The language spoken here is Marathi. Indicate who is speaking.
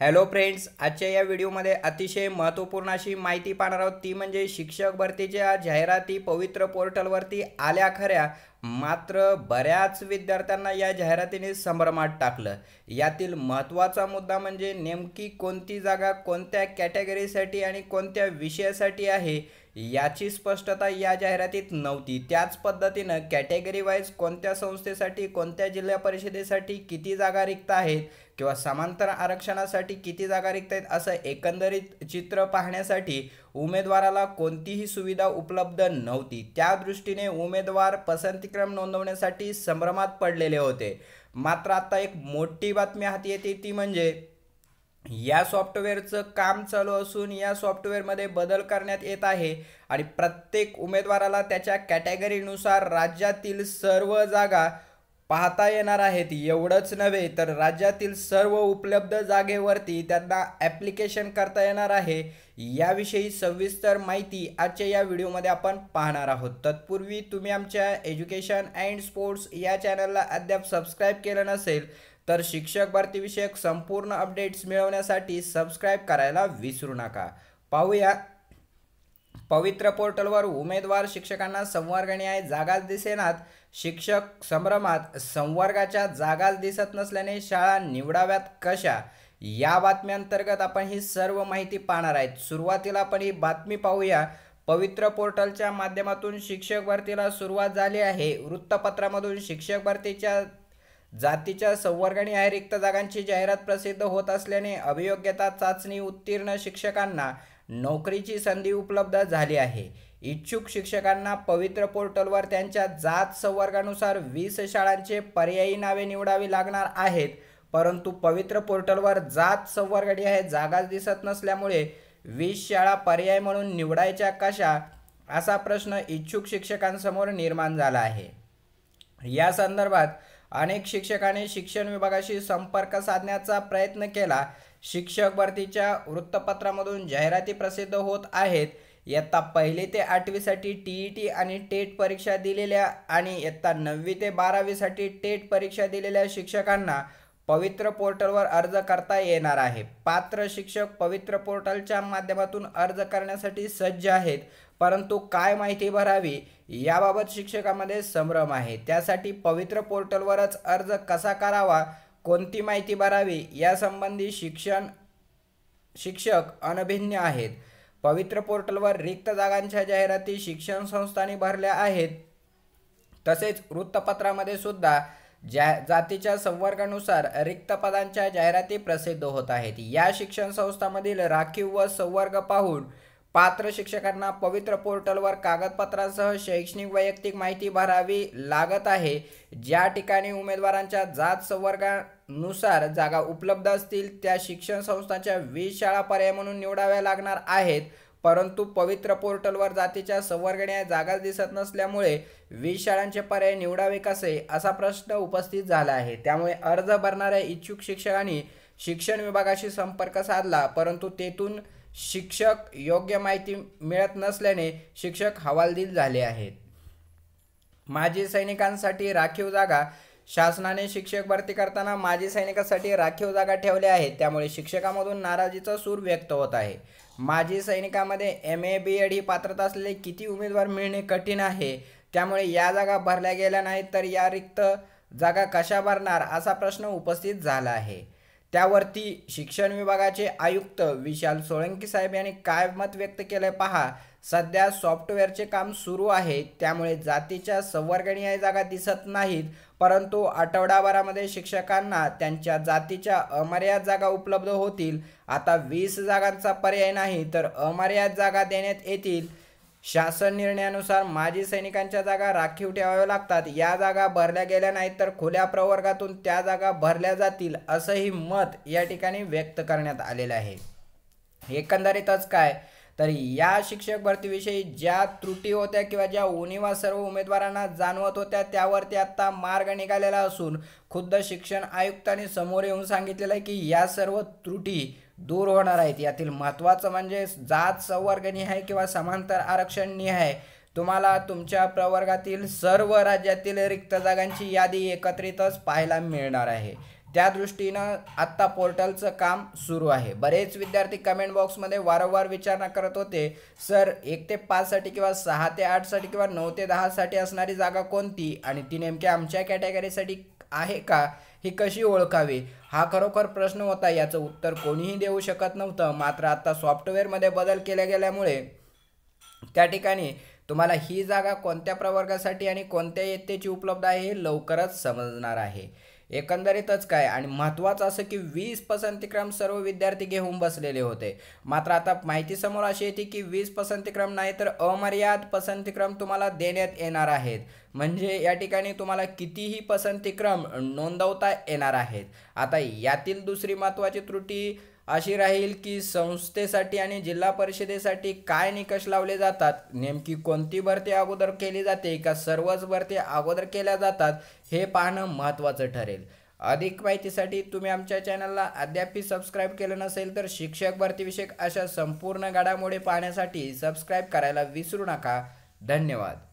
Speaker 1: हॅलो फ्रेंड्स आजच्या या व्हिडिओमध्ये अतिशय महत्त्वपूर्ण अशी माहिती पाहणार आहोत. ती म्हणजे शिक्षक भरतीच्या जाहिराती पवित्र पोर्टलवरती आल्या खऱ्या मात्र बऱ्याच विद्यार्थ्यांना या जाहिरातीने संभ्रमात टाकलं. यातील महत्त्वाचा मुद्दा म्हणजे नेमकी कोणती जागा कोणत्या कॅटेगरीसाठी आणि कोणत्या विषयासाठी आहे याची स्पष्टता या जाहिरातीत नव्हती. त्याच पद्धतीनं कॅटेगरी वाईज कोणत्या संस्थेसाठी कोणत्या जिल्हा परिषदेसाठी किती जागा रिक्त आहेत किंवा समांतर आरक्षणासाठी किती जागा रिक्त आहेत असं एकंदरीत चित्र पाहण्यासाठी उमेदवाराला कोणतीही सुविधा उपलब्ध नव्हती. त्या दृष्टीने उमेदवार पसंतीक्रम नोंदवण्यासाठी संभ्रमात पडलेले होते. मात्र आता एक मोठी बातमी हाती येते ती म्हणजे या सॉफ्टवेअरचं काम चालू असून या सॉफ्टवेअरमध्ये बदल करण्यात येत आहे. आणि प्रत्येक उमेदवाराला त्याच्या कॅटेगरीनुसार राज्यातील सर्व जागा पाहता येणार आहेत. एवढंच नव्हे तर राज्यातील सर्व उपलब्ध जागेवरती त्यांना ॲप्लिकेशन करता येणार आहे. याविषयी सविस्तर माहिती आजच्या या व्हिडिओमध्ये आपण पाहणार आहोत. तत्पूर्वी तुम्ही आमच्या एज्युकेशन अँड स्पोर्ट्स या चॅनलला अद्याप सबस्क्राईब केलं नसेल तर शिक्षक भरतीविषयक संपूर्ण अपडेट्स मिळवण्यासाठी सबस्क्राईब करायला विसरू नका. पाहूया. पवित्र पोर्टलवर उमेदवार शिक्षकांना संवर्गणी आहे जागाच दिसेनात. शिक्षक संभ्रमात संवर्गाच्या जागाच दिसत नसल्याने शाळा निवडाव्यात कशा? या बातम्यांतर्गत आपण ही सर्व माहिती पाहणार आहेत. सुरुवातीला आपण ही बातमी पाहूया. पवित्र पोर्टलच्या माध्यमातून शिक्षक भरतीला सुरुवात झाली आहे. वृत्तपत्रामधून शिक्षक भरतीच्या जातीच्या संवर्गणी आहे रिक्त जागांची जाहिरात प्रसिद्ध होत असल्याने अभियोग्यता चाचणी उत्तीर्ण शिक्षकांना नोकरीची संधी उपलब्ध झाली आहे. इच्छुक शिक्षकांना पवित्र पोर्टलवर त्यांच्या जात संवर्गानुसार वीस शाळांचे पर्यायी नावे निवडावी लागणार आहेत परंतु पवित्र पोर्टलवर जात संवर्गणी आहे जागाच दिसत नसल्यामुळे वीस शाळा पर्याय म्हणून निवडायच्या कशा असा प्रश्न इच्छुक शिक्षकांसमोर निर्माण झाला आहे. या संदर्भात अनेक शिक्षकांनी शिक्षण विभागाशी संपर्क साधण्याचा प्रयत्न केला. शिक्षक भरतीच्या वृत्तपत्रामधून जाहिराती प्रसिद्ध होत आहेत. इयत्ता पहिली ते आठवीसाठी टी ई टी आणि टेट परीक्षा दिलेल्या आणि इयत्ता नववी ते बारावीसाठी टेट परीक्षा दिलेल्या शिक्षकांना पवित्र पोर्टलवर अर्ज करता येणार आहे. पात्र शिक्षक पवित्र पोर्टलच्या माध्यमातून अर्ज करण्यासाठी सज्ज आहेत. परंतु काय माहिती भरावी याबाबत शिक्षकामध्ये संभ्रम आहे. त्यासाठी पवित्र पोर्टलवरच अर्ज कसा करावा कोणती माहिती भरावी यासंबंधी शिक्षण शिक्षक अनभिज्ञ आहेत. पवित्र पोर्टलवर रिक्त जागांच्या जाहिराती शिक्षण संस्थांनी भरल्या आहेत. तसेच वृत्तपत्रामध्ये सुद्धा ज्या जातीच्या संवर्गानुसार रिक्त पदांच्या जाहिराती प्रसिद्ध होत आहेत. या शिक्षण संस्थांमधील राखीव व संवर्ग पाहून पात्र शिक्षकांना पवित्र पोर्टलवर कागदपत्रांसह शैक्षणिक वैयक्तिक माहिती भरावी लागत आहे. ज्या ठिकाणी उमेदवारांच्या जात संवर्गानुसार जागा उपलब्ध असतील त्या शिक्षण संस्थांच्या वीज शाळा पर्याय म्हणून निवडाव्या लागणार आहेत. परंतु पवित्र पोर्टलवर जातीच्या संवर्गण्या जागा दिसत नसल्यामुळे वीज शाळांचे पर्याय निवडावे कसे असा प्रश्न उपस्थित झाला आहे. त्यामुळे अर्ज भरणाऱ्या इच्छुक शिक्षकांनी शिक्षण विभागाशी संपर्क साधला परंतु तेथून शिक्षक योग्य माहिती मिळत नसल्याने शिक्षक हवालदिल झाले आहेत. माजी सैनिकांसाठी राखीव जागा. शासनाने शिक्षक भरती करताना माजी सैनिकांसाठी राखीव जागा ठेवल्या आहेत. त्यामुळे शिक्षकामधून नाराजीचा सूर व्यक्त होत आहे. माजी सैनिकामध्ये एम ए बी एड ही पात्रता असलेले किती उमेदवार मिळणे कठीण आहे? त्यामुळे या जागा भरल्या गेल्या नाहीत तर या रिक्त जागा कशा भरणार? असा प्रश्न उपस्थित झाला आहे. त्यावरती शिक्षण विभागाचे आयुक्त विशाल सोळंकी साहेब यांनी काय मत व्यक्त केलंय पहा. सध्या सॉफ्टवेअरचे काम सुरू आहे त्यामुळे जातीच्या संवर्गणीय जागा दिसत नाहीत परंतु आठवडाभरामध्ये शिक्षकांना त्यांच्या जातीच्या अमर्याद जागा उपलब्ध होतील. आता वीस जागांचा पर्याय नाही तर अमर्याद जागा देण्यात येतील. शासन निर्णयानुसार माजी सैनिकांच्या जागा राखीव ठेवाव्या लागतात. या जागा भरल्या गेल्या नाहीत तर खुल्या प्रवर्गातून त्या जागा भरल्या जातील असंही मत या ठिकाणी व्यक्त करण्यात आलेलं आहे. एकंदरीतच काय? तर या शिक्षक भरतीविषयी ज्या त्रुटी होत्या किंवा ज्या उणीवा सर्व उमेदवारांना जाणवत होत्या त्यावरती आत्ता मार्ग निघालेला असून खुद्द शिक्षण आयुक्तांनी समोर येऊन सांगितलेलं आहे की या सर्व त्रुटी दूर होणार आहेत. यातील महत्त्वाचं म्हणजे जात संवर्गनी आहे किंवा समांतर आरक्षण आहे. तुम्हाला तुमच्या प्रवर्गातील सर्व राज्यातील रिक्त जागांची यादी एकत्रितच पाहायला मिळणार आहे. त्या दृष्टीनं आत्ता पोर्टलचं काम सुरू आहे. बरेच विद्यार्थी कमेंट बॉक्समध्ये वारंवार विचारणा करत होते. सर एक ते पाचसाठी किंवा सहा ते आठसाठी किंवा नऊ ते दहासाठी असणारी जागा कोणती? आणि ती नेमक्या आमच्या कॅटेगरीसाठी आहे का ही कशी ओळखावी? हा खरोखर प्रश्न होता याचं उत्तर कोणीही देऊ शकत नव्हतं. मात्र आता सॉफ्टवेअरमध्ये बदल केल्या गेल्यामुळे त्या ठिकाणी तुम्हाला ही जागा कोणत्या प्रवर्गासाठी आणि कोणत्या इयत्तेची उपलब्ध आहे हे लवकरच समजणार आहे. एकंदरीतच काय? आणि महत्त्वाचं असं की वीस पसंतीक्रम सर्व विद्यार्थी घेऊन बसलेले होते. मात्र आता माहिती समोर अशी येते की वीस पसंतीक्रम नाही तर अमर्याद पसंतीक्रम तुम्हाला देण्यात येणार आहेत. म्हणजे या ठिकाणी तुम्हाला कितीही पसंतीक्रम नोंदवता येणार आहेत. आता यातील दुसरी महत्त्वाची त्रुटी अशी राहील की संस्थेसाठी आणि जिल्हा परिषदेसाठी काय निकष लावले जातात? नेमकी कोणती भरती अगोदर केली जाते का सर्वच भरती अगोदर केल्या जातात? हे पाहणं महत्त्वाचं ठरेल. अधिक माहितीसाठी तुम्ही आमच्या चॅनलला अद्यापही सबस्क्राईब केलं नसेल तर शिक्षक भरतीविषयक अशा संपूर्ण घडामोडी पाहण्यासाठी सबस्क्राईब करायला विसरू नका. धन्यवाद.